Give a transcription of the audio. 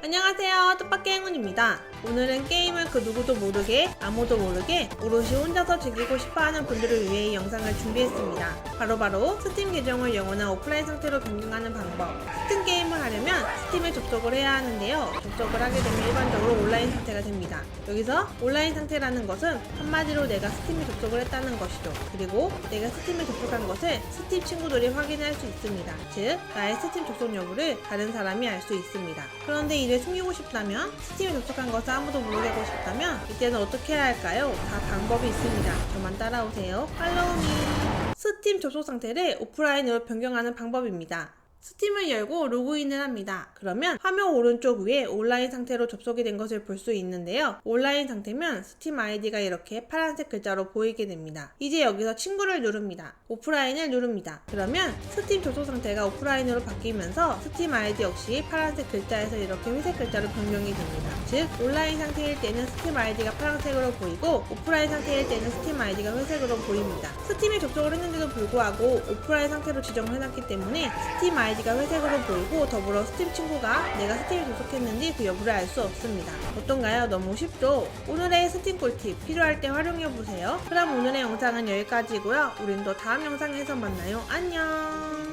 안녕하세요. 뜻밖의 행운입니다. 오늘은 게임을 그 누구도 모르게 아무도 모르게 오롯이 혼자서 즐기고 싶어하는 분들을 위해 이 영상을 준비했습니다. 바로바로 스팀 계정을 영원한 오프라인 상태로 변경하는 방법. 스팀 게임을 하려면 스 팀에 접속을 해야 하는데요. 접속을 하게 되면 일반적으로 온라인 상태가 됩니다. 여기서 온라인 상태라는 것은 한마디로 내가 스팀에 접속을 했다는 것이죠. 그리고 내가 스팀에 접속한 것을 스팀 친구들이 확인할 수 있습니다. 즉, 나의 스팀 접속 여부를 다른 사람이 알 수 있습니다. 그런데 이를 숨기고 싶다면, 스팀에 접속한 것을 아무도 모르게 하고 싶다면, 이때는 어떻게 해야 할까요? 다 방법이 있습니다. 저만 따라오세요. 팔로우미. 스팀 접속 상태를 오프라인으로 변경하는 방법입니다. 스팀을 열고 로그인을 합니다. 그러면 화면 오른쪽 위에 온라인 상태로 접속이 된 것을 볼 수 있는데요. 온라인 상태면 스팀 아이디가 이렇게 파란색 글자로 보이게 됩니다. 이제 여기서 친구를 누릅니다. 오프라인을 누릅니다. 그러면 스팀 접속 상태가 오프라인으로 바뀌면서 스팀 아이디 역시 파란색 글자에서 이렇게 회색 글자로 변경이 됩니다. 즉 온라인 상태일 때는 스팀 아이디가 파란색으로 보이고 오프라인 상태일 때는 스팀 아이디가 회색으로 보입니다. 스팀에 접속을 했는데도 불구하고 오프라인 상태로 지정을 해놨기 때문에 스팀 아이디가 회색으로 보이고 더불어 스팀 친구가 내가 스팀에 접속했는지 그 여부를 알 수 없습니다. 어떤가요? 너무 쉽죠? 오늘의 스팀 꿀팁 필요할 때 활용해보세요. 그럼 오늘의 영상은 여기까지고요. 우린 또 다음 영상에서 만나요. 안녕!